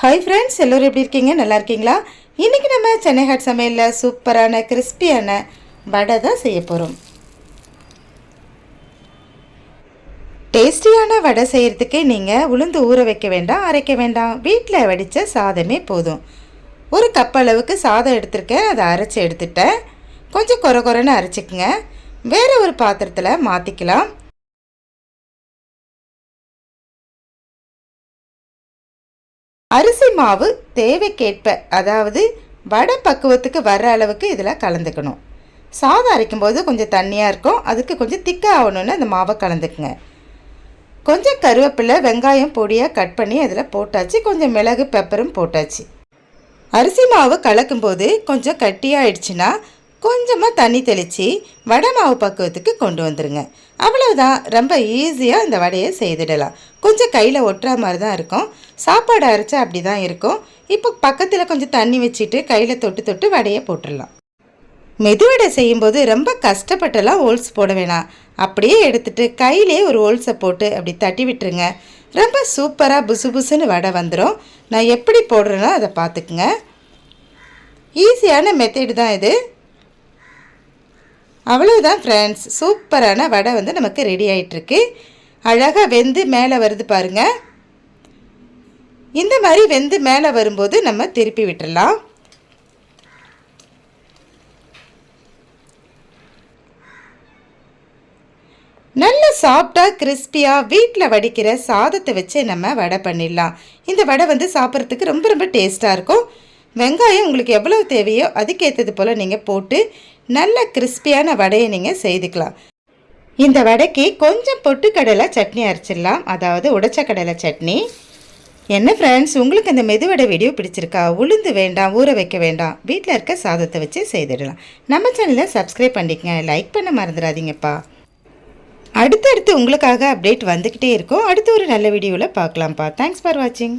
Hi friends எல்லோரும் எப்படி இருக்கீங்க? நல்லா இருக்கீங்களா? இன்றைக்கி நம்ம சென்னை ஹாட் சமையலில் சூப்பரான கிறிஸ்பியான வடை தான் செய்ய போகிறோம் டேஸ்டியான வடை செய்கிறதுக்கு நீங்கள் உளுந்து ஊற வைக்க வேண்டாம் அரைக்க வேண்டாம். வீட்டில் வடித்த சாதமே போதும். ஒரு கப் அளவுக்கு சாதம் எடுத்திருக்கேன். அதை அரைச்சி எடுத்துட்டேன். கொஞ்சம் கொர கொரன்னு அரைச்சிக்கங்க. வேறு ஒரு பாத்திரத்தில் மாற்றிக்கலாம் அரிசி மாவு தேவைக்கேற்ப அதாவது வடை பக்குவத்துக்கு வர்ற அளவுக்கு இதில் கலந்துக்கணும். சாதம் அரைக்கும்போது கொஞ்சம் தண்ணியாக இருக்கும் அதுக்கு கொஞ்சம் திக்காக ஆகணுன்னு அந்த மாவை கலந்துக்குங்க. கொஞ்சம் கருவேப்பிலை வெங்காயம் பொடியாக கட் பண்ணி அதில் போட்டாச்சு கொஞ்சம் மிளகு பெப்பரும் போட்டாச்சு. அரிசி மாவு கலக்கும்போது கொஞ்சம் கட்டியாகிடுச்சுன்னா கொஞ்சமாக தண்ணி தெளித்து வடை மாவு பக்குவத்துக்கு கொண்டு வந்துடுங்க அவ்வளவுதான். ரொம்ப ஈஸியாக இந்த வடையை செய்துடலாம். கொஞ்சம் கையில் ஒட்டுற மாதிரி தான் இருக்கும். சாப்பாடு அரைச்சா அப்படி தான் இருக்கும். இப்போ பக்கத்தில் கொஞ்சம் தண்ணி வச்சுட்டு கையில் தொட்டு தொட்டு வடையை போட்டுடலாம். மெதுவடை செய்யும்போது ரொம்ப கஷ்டப்பட்டெல்லாம் ஹோல்ஸ் போட வேணாம். அப்படியே எடுத்துட்டு கையிலே ஒரு ஹோல்ஸை போட்டு அப்படி தட்டி விட்டுருங்க. ரொம்ப சூப்பராக புசு புசுன்னு வடை வந்துடும் நான் எப்படி போடுறேனோ அதை பார்த்துக்குங்க. ஈஸியான மெத்தேடு தான் இது. அவ்வளவுதான் ஃப்ரெண்ட்ஸ் சூப்பரான வடை வந்து நமக்கு ரெடி ஆகிட்டுருக்கு அழகாக வெந்து மேலே வருது பாருங்க. இந்த மாதிரி வெந்து மேலே வரும்போது நம்ம திருப்பி விட்டுறலாம். நல்ல சாஃப்டாக கிறிஸ்பியாக வீட்டில் வடிக்கிற சாதத்தை வச்சு நம்ம வடை பண்ணிடலாம். இந்த வடை வந்து சாப்பிட்றதுக்கு ரொம்ப ரொம்ப டேஸ்ட்டாக இருக்கும். வெங்காயம் உங்களுக்கு எவ்வளவு தேவையோ அதுக்கேற்றது போல் நீங்கள் போட்டு நல்ல கிறிஸ்பியான வடையை நீங்கள் செய்துக்கலாம். இந்த வடைக்கு கொஞ்சம் பொட்டுக்கடலை சட்னி அரைச்சிடலாம். அதாவது உடைச்ச கடலை சட்னி. என்ன ஃப்ரெண்ட்ஸ் உங்களுக்கு இந்த மெதுவடை வீடியோ பிடிச்சிருக்கா? உளுந்து வேண்டாம் ஊற வைக்க வேண்டாம். வீட்டில் இருக்க சாதத்தை வச்சு செய்திடலாம். நம்ம சேனலை சப்ஸ்கிரைப் பண்ணிக்கங்க. லைக் பண்ண மறந்துடாதீங்கப்பா. அடுத்தடுத்து உங்களுக்காக அப்டேட் வந்துக்கிட்டே இருக்கும். அடுத்து ஒரு நல்ல வீடியோவில் பார்க்கலாம்ப்பா. தேங்க்ஸ் ஃபார் வாட்சிங்